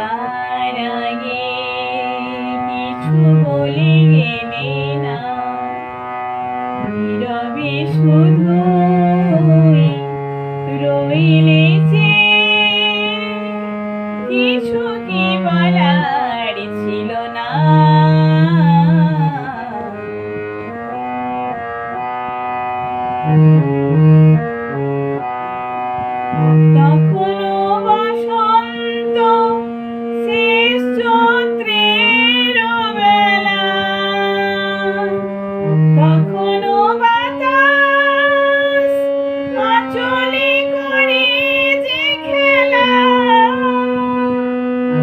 যাওয়ার আগে কিছু বলে গেলে না নীরবে শুধু রইলে যে কিছু কি বলার ছিল না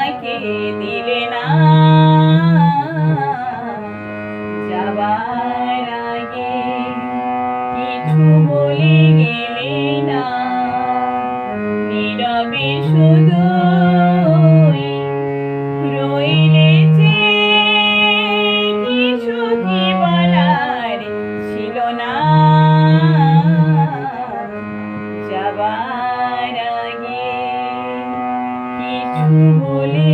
আমাকে দিলে না। যাবার আগে কিছু বলে গেলে না। নীরবে শুধু রইলে বলে